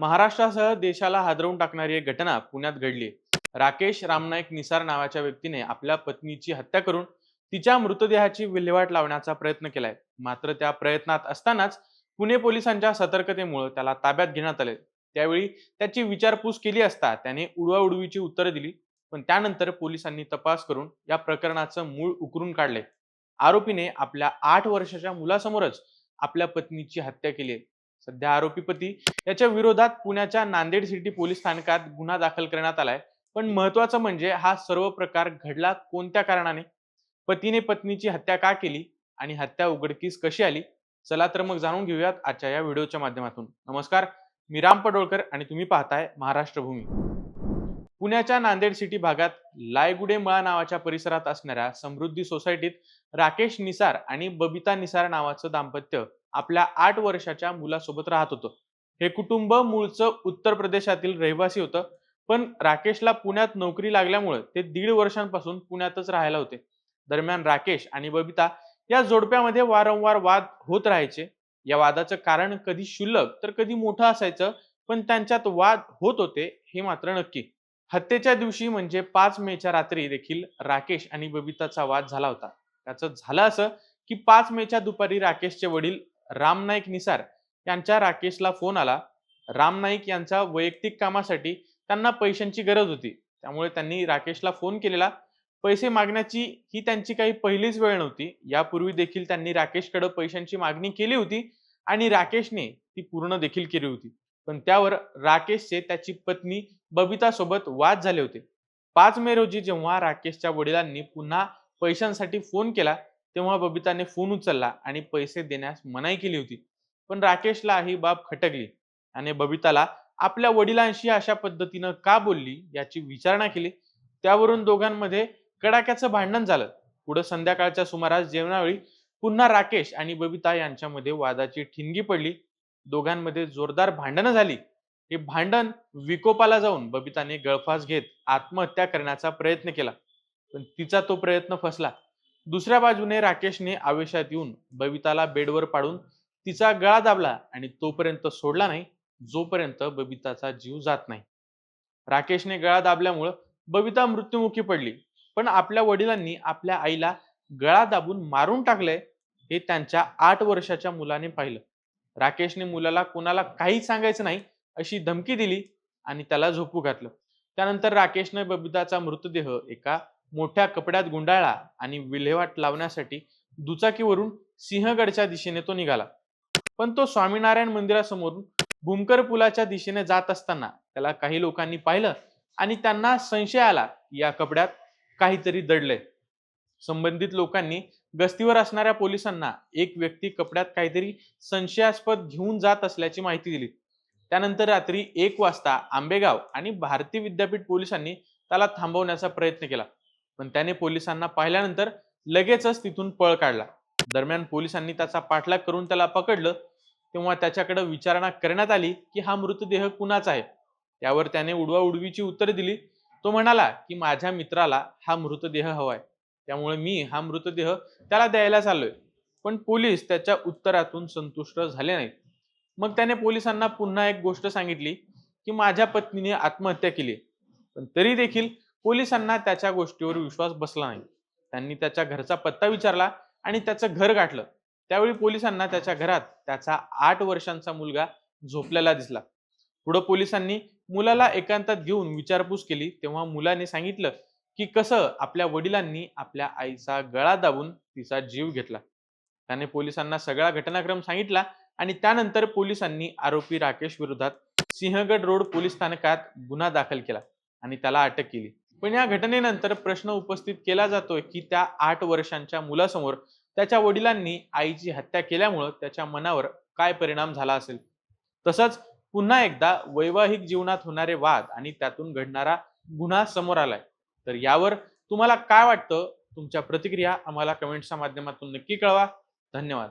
महाराष्ट्रासह देशाला हादरवून टाकणारी एक घटना पुण्यात घडली. राकेश रामनाईक निसार नावाच्या व्यक्तीने आपल्या पत्नीची हत्या करून तिच्या मृतदेहाची विल्हेवाट लावण्याचा प्रयत्न केलाय. मात्र त्या प्रयत्नात असतानाच पुणे पोलिसांच्या सतर्कतेमुळे त्याला ताब्यात घेण्यात आले त्यावेळी त्याची विचारपूस केली असता त्याने उडवाउडवीची उत्तरं दिली पण त्यानंतर पोलिसांनी तपास करून या प्रकरणाचं मूळ उकरून काढले आरोपीने आपल्या आठ वर्षाच्या मुलासमोरच आपल्या पत्नीची हत्या केली सध्या आरोपी पती याच्या विरोधात पुण्याच्या नांदेड सिटी पोलीस स्थानकात गुन्हा दाखल करण्यात आलाय. पण महत्वाचं म्हणजे हा सर्व प्रकार घडला कोणत्या कारणाने? पतीने पत्नीची हत्या का केली आणि हत्या उघडकीस कशी आली? चला तर मग जाणून घेऊयात आजच्या या व्हिडिओच्या माध्यमातून. नमस्कार मी राम पडोळकर आणि तुम्ही पाहताय महाराष्ट्र भूमी पुण्याच्या नांदेड सिटी भागात लायगुडे मळा नावाच्या परिसरात असणाऱ्या समृद्धी सोसायटीत राकेश निसार आणि बबिता निसार नावाचं दाम्पत्य आपल्या आठ वर्षाच्या मुलासोबत राहत होतं. हे कुटुंब मूळचं उत्तर प्रदेशातील रहिवासी होतं. पण राकेशला पुण्यात नोकरी लागल्यामुळे ते दीड वर्षांपासून पुण्यातच राहायला होते. दरम्यान राकेश आणि बबिता या जोडप्यामध्ये वारंवार वाद होत राहायचे. या वादाचं कारण कधी क्षुल्लक तर कधी मोठं असायचं पण त्यांच्यात वाद होत होते हे मात्र नक्की. हत्येच्या दिवशी म्हणजे पाच मेच्या रात्री देखील राकेश आणि बबिताचा वाद झाला होता. त्याचं झालं असं की पाच मेच्या दुपारी राकेशचे वडील राम नाईक निसार यांच्या राकेशला फोन आला. राम नाईक यांच्या वैयक्तिक कामासाठी त्यांना पैशांची गरज होती. त्यामुळे त्यांनी राकेशला फोन केलेला. पैसे मागण्याची ही त्यांची काही पहिलीच वेळ नव्हती. यापूर्वी देखील त्यांनी राकेशकडे पैशांची मागणी केली होती आणि राकेशने ती पूर्ण देखील केली होती. पण त्यावर राकेशचे त्याची पत्नी बबिता सोबत वाद झाले होते. पाच मे रोजी जेव्हा राकेशच्या वडिलांनी पुन्हा पैशांसाठी फोन केला तेव्हा बबिताने फोन उचलला आणि पैसे देण्यास मनाई केली होती. पण राकेशला ही बाब खटकली आणि बबिताला आपल्या वडिलांशी अशा पद्धतीनं का बोलली याची विचारणा केली. त्यावरून दोघांमध्ये कडाक्याचं भांडण झालं. पुढे संध्याकाळच्या सुमारास जेवणावेळी पुन्हा राकेश आणि बबिता यांच्यामध्ये वादाची ठिणगी पडली. दोघांमध्ये जोरदार भांडणं झाली. हे भांडण विकोपाला जाऊन बबिताने गळफास घेत आत्महत्या करण्याचा प्रयत्न केला. पण तिचा तो प्रयत्न फसला. दुसऱ्या बाजूने राकेशने आवेशात येऊन बबिताला बेडवर पाडून तिचा गळा दाबला आणि तोपर्यंत सोडला नाही जोपर्यंत बबिताचा जीव जात नाही. राकेशने गळा दाबल्यामुळं बबिता मृत्युमुखी पडली. पण आपल्या वडिलांनी आपल्या आईला गळा दाबून मारून टाकलंय हे त्यांच्या आठ वर्षाच्या मुलाने पाहिलं. राकेशने मुलाला कोणाला काही सांगायचं नाही अशी धमकी दिली आणि त्याला झोपू घातलं. त्यानंतर राकेशने बबिताचा मृतदेह एका मोठ्या कपड्यात गुंडाळला आणि विल्हेवाट लावण्यासाठी दुचाकीवरून सिंहगडच्या दिशेने तो निघाला. पण तो स्वामीनारायण मंदिरासमोरून भूमकर पुलाच्या दिशेने जात असताना त्याला काही लोकांनी पाहिलं आणि त्यांना संशय आला या कपड्यात काहीतरी दडलंय. संबंधित लोकांनी गस्तीवर असणाऱ्या पोलिसांना एक व्यक्ती कपड्यात काहीतरी संशयास्पद घेऊन जात असल्याची माहिती दिली. त्यानंतर रात्री एक वाजता आंबेगाव आणि भारती विद्यापीठ पोलिसांनी त्याला थांबवण्याचा प्रयत्न केला. पण त्याने पोलिसांना पाहिल्यानंतर लगेचच तिथून पळ काढला. दरम्यान पोलिसांनी त्याचा पाठलाग करून त्याला पकडलं. तेव्हा त्याच्याकडे विचारणा करण्यात आली की हा मृतदेह कुणाचा आहे? त्यावर त्याने उडवा उडवीची दिली. तो म्हणाला की माझ्या मित्राला हा मृतदेह हवाय. त्यामुळे मी हा मृतदेह त्याला द्यायला चाललोय पण पोलीस त्याच्या उत्तरातून संतुष्ट झाले नाहीत. मग त्याने पोलिसांना पुन्हा एक गोष्ट सांगितली की माझ्या पत्नीने आत्महत्या केली. पण तरी देखील पोलिसांना त्याच्या गोष्टीवर विश्वास बसला नाही. त्यांनी त्याच्या घरचा पत्ता विचारला आणि त्याचं घर गाठलं. त्यावेळी पोलिसांना त्याच्या घरात त्याचा आठ वर्षांचा मुलगा झोपलेला दिसला. पुढे पोलिसांनी मुलाला एकांतात घेऊन विचारपूस केली. तेव्हा मुलाने सांगितलं की कसं आपल्या वडिलांनी आपल्या आईचा गळा दाबून तिचा जीव घेतला. त्याने पोलिसांना सगळा घटनाक्रम सांगितला आणि त्यानंतर पोलिसांनी आरोपी राकेश विरोधात सिंहगड रोड पोलीस स्थानकात गुन्हा दाखल केला आणि त्याला अटक केली. पण या घटनेनंतर प्रश्न उपस्थित केला जातोय की त्या आठ वर्षांच्या मुलासमोर त्याच्या वडिलांनी आईची हत्या केल्यामुळं त्याच्या मनावर काय परिणाम झाला असेल? तसंच पुन्हा एकदा वैवाहिक जीवनात होणारे वाद आणि त्यातून घडणारा गुन्हा समोर आलाय. तर यावर तुम्हाला काय वाटतं? तुमच्या प्रतिक्रिया आम्हाला कमेंट्सच्या माध्यमातून नक्की कळवा. धन्यवाद.